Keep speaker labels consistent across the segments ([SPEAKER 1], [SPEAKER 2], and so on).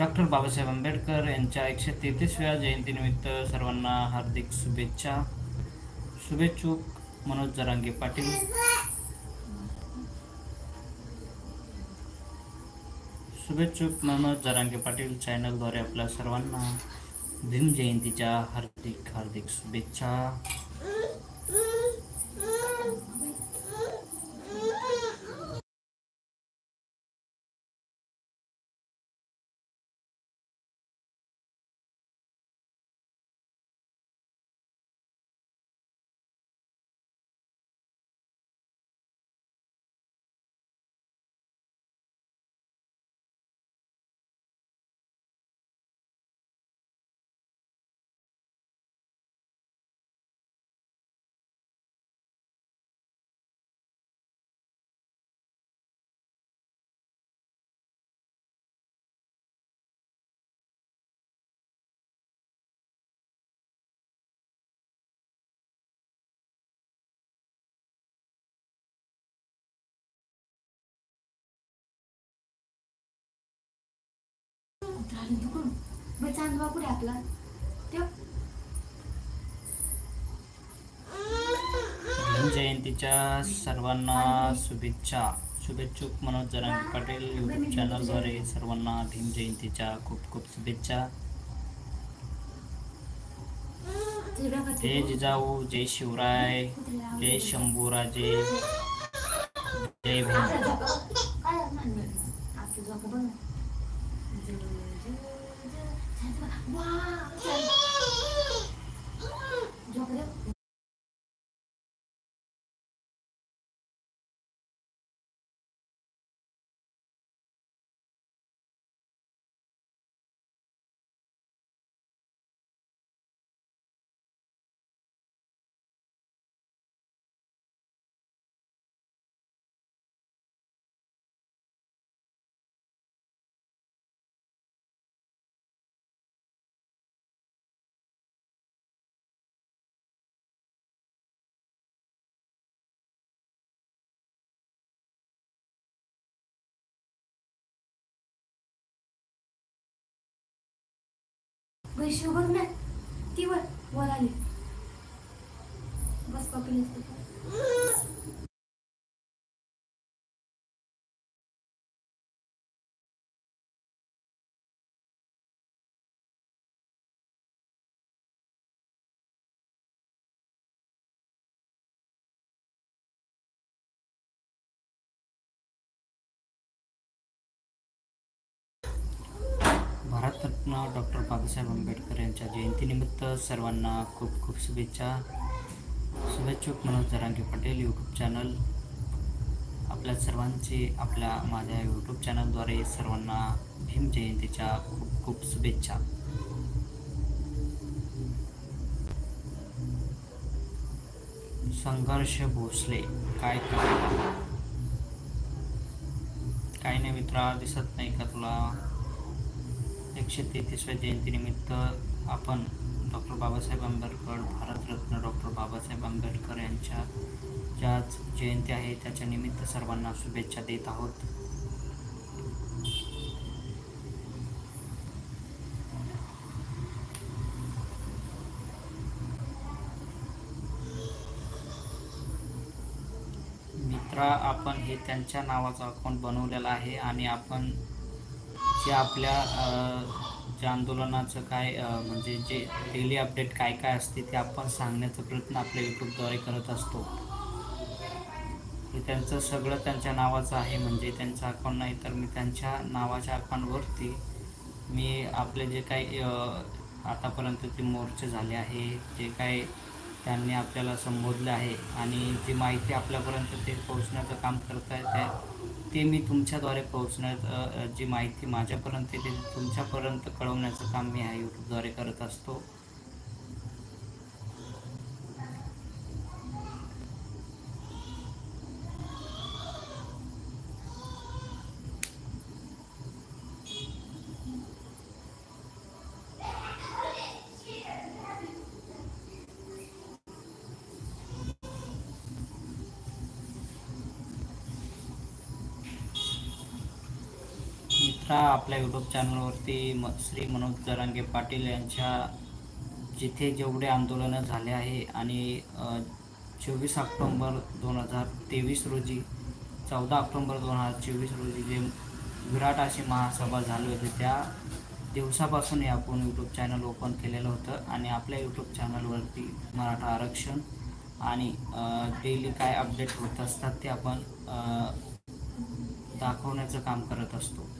[SPEAKER 1] Doctor Babasaheb Ambedkar यांच्या एकशे तेहतीसव्या जयंतीनिमित्त सर्वांना हार्दिक शुभेच्छा. शुभेच्छुक मनोज जरांगे पाटील. शुभेच्छुक मनोज जरांगे पाटील चॅनलद्वारे आपल्या सर्वांना भीम जयंतीच्या हार्दिक हार्दिक शुभेच्छा.
[SPEAKER 2] झालं दुखून मग चांदवा कुठे आपला. ठेव.
[SPEAKER 1] जयंतीच्या सर्वांना शुभेच्छा. शुभेच्छुक मनोज जरांगे पाटील यूट्यूब चॅनलद्वारे सर्वांना भीम जयंतीच्या खूप खूप शुभेच्छा. जय जिजाऊ जय शिवराय जय शंभूराजे जय भीम.
[SPEAKER 2] काय म्हणणार आपली झोका पैसे बघ ना ती वर वर आली. बस पकडली
[SPEAKER 1] भारतरत्न डॉक्टर बाबासाहेब आंबेडकर यांच्या जयंतीनिमित्त सर्वांना खूप खूप शुभेच्छा. शुभेच्छुक मनोज जरांगे पटेल यूट्यूब चॅनल आपल्या सर्वांचे आपल्या माझ्या यूट्यूब चॅनलद्वारे सर्वांना भीम जयंतीच्या खूप खूप शुभेच्छा. संघर्ष भोसले काय काय नाही मित्रा दिसत नाही का तुला? एकशे तेहतीसव्या जयंतीनिमित्त आपण डॉक्टर बाबासाहेब आंबेडकर भारतरत्न डॉक्टर बाबासाहेब आंबेडकर यांच्या ज्या जयंती आहे त्याच्या निमित्त सर्वांना शुभेच्छा देत आहोत. मित्रा आपण हे त्यांच्या नावाचा अकाउंट बनवलेला आहे आणि आपण जे आपल्या जे आंदोलनाचं काय म्हणजे जे डेली अपडेट काय काय असते ते आपण सांगण्याचा प्रयत्न आपल्या यूट्यूबद्वारे करत असतो. त्यांचं सगळं त्यांच्या नावाचं आहे. म्हणजे त्यांचं अकाउंट नाही तर मी त्यांच्या नावाच्या अकाउंटवरती मी आपले जे काही आतापर्यंत ते मोर्चे झाले आहे जे काही त्यांनी आपल्याला संबोधलं आहे आणि जी माहिती आपल्यापर्यंत ते पोहोचण्याचं काम करत आहे ते मी तुमच्याद्वारे पोहोचण्यात जी माहिती माझ्यापर्यंत येते तुमच्यापर्यंत कळवण्याचं काम मी ह्या यूट्यूबद्वारे करत असतो. आता आपल्या यूट्यूब चॅनलवरती म श्री मनोज जरांगे पाटील यांच्या जिथे जेवढे आंदोलनं झाले आहे आणि चोवीस ऑक्टोंबर दोन हजार तेवीस रोजी चौदा ऑक्टोंबर दोन हजार चोवीस रोजी जे विराट अशी महासभा झाली होती त्या दिवसापासून आपण यूट्यूब चॅनल ओपन केलेलं होतं आणि आपल्या यूट्यूब चॅनलवरती मराठा आरक्षण आणि डेली काय अपडेट होत असतात ते आपण दाखवण्याचं काम करत असतो.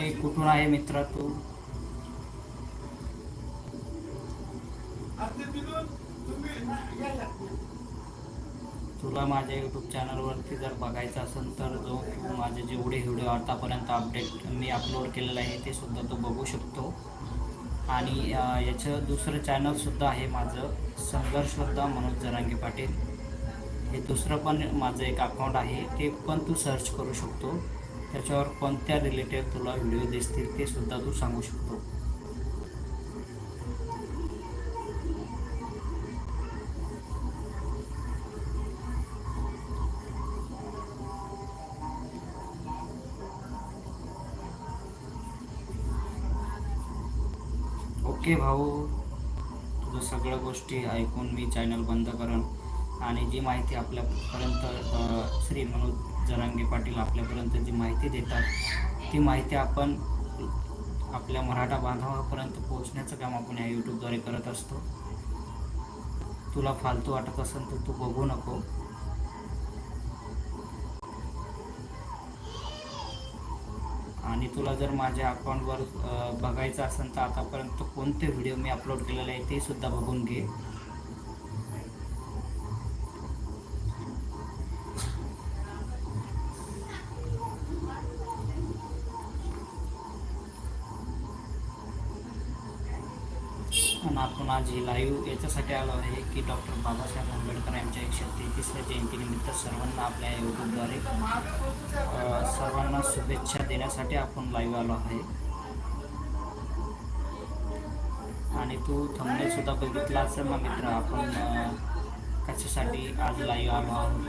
[SPEAKER 1] एक कुठून आहे मित्र तू तुला माझ्या यूट्यूब चॅनलवरती जर बघायचं असेल तर जो तू माझे जेवढे व्हिडिओ आतापर्यंत अपडेट मी अपलोड केलेलं आहे ते सुद्धा तू बघू शकतो. आणि याचं दुसरं चॅनलसुद्धा आहे माझं संघर्षोद्धा मनोज जरांगे पाटील. हे दुसरं पण माझं एक अकाउंट आहे ते पण तू सर्च करू शकतो. त्याच्यावर कोणत्या रिलेटेड तुला व्हिडिओ दिसतील ते सुद्धा तू सांगू शकतो. ओके भाऊ तुझं सगळ्या गोष्टी ऐकून मी चॅनल बंद करण आणि जी माहिती आपल्यापर्यंत श्री मनोज जरांगे पाटील आपल्यापर्यंत जी माहिती देतात ती माहिती आपण आपल्या मराठा बांधवापर्यंत पोहोचण्याचं काम आपण या यूट्यूबद्वारे करत असतो. तुला फालतू वाटत असेल तर तू बघू नको. आणि तुला जर माझ्या अकाउंटवर बघायचं असेल तर आतापर्यंत कोणते व्हिडिओ मी अपलोड केलेले आहे ते सुद्धा बघून घे. आपण आज ही लाईव्ह याच्यासाठी आलो आहे की डॉक्टर बाबासाहेब आंबेडकर यांच्या एकशे तेहतीसव्या जयंतीनिमित्त सर्वांना आपल्या यूट्यूबद्वारे सर्वांना शुभेच्छा देण्यासाठी आपण लाईव्ह आलो आहे. आणि तू थंबनेल सुद्धा बघितला असेल ना मित्र आपण कशासाठी आज लाईव्ह आलो आहोत?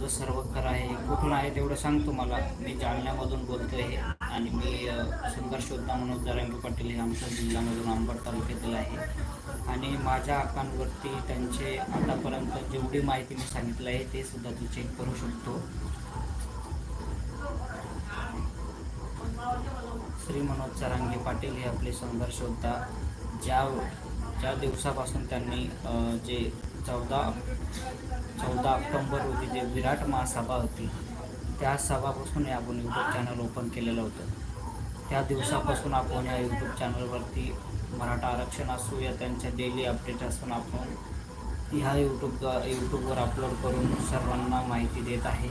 [SPEAKER 1] भाऊ सर्व खरं आहे कुठून आहे तेवढं सांगतो मला मी जालन्यामधून बोलतो आहे आणि मी अ, संघर्ष योद्धा मनोज जरांगे पाटील हे आमच्या जिल्ह्यामधून अंबड तालुक्यातील आहे. आणि माझ्या अकाउंटवरती त्यांचे आतापर्यंत जेवढी माहिती मी सांगितलं आहे ते सुद्धा तू चेक करू शकतो. श्री मनोज चरांगे पाटील हे आपले संघर्ष होता ज्या ज्या दिवसापासून त्यांनी जे चौदा चौदा ऑक्टोंबर रोजी जे विराट महासभा होती त्या सभापासून आपण यूट्यूब चॅनल ओपन केलेलं होतं. त्या दिवसापासून आपण या यूट्यूब चॅनलवरती मराठा आरक्षण असू या त्यांच्या डेली अपडेट असून आपण ह्या यूट्यूब यूट्यूबवर अपलोड करून सर्वांना माहिती देत आहे.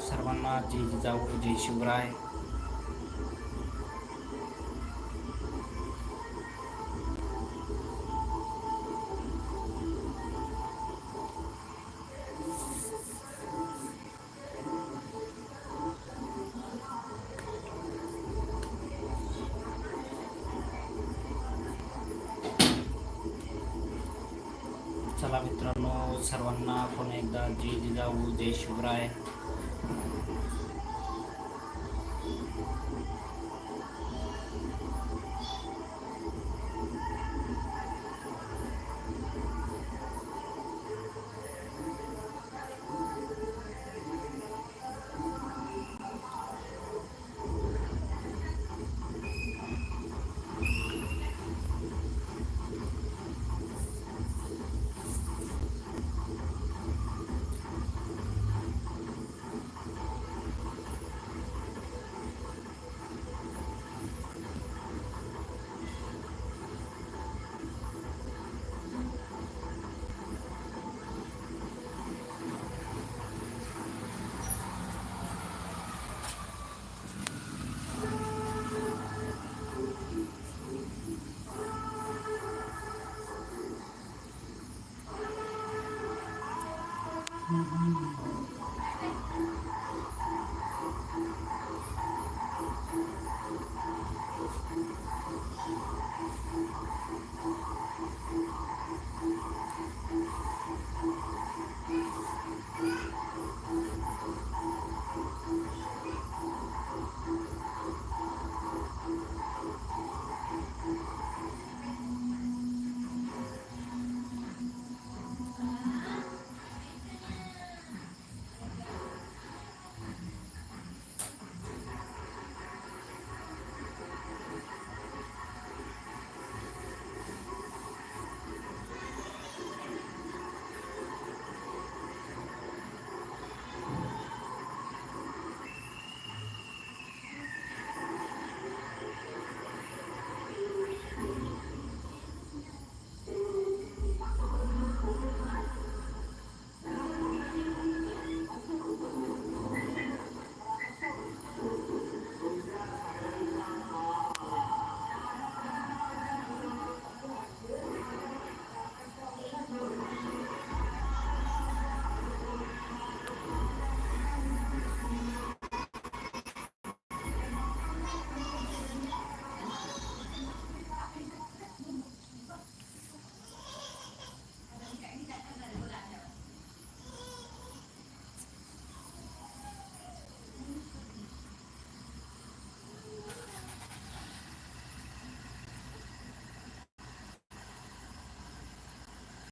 [SPEAKER 1] सर्वांना जय जिजाऊ जय शिवराय. चला मित्रांनो सर्वांना पुन्हा एकदा जय जिजाऊ जय शिवराय. Mm-hmm.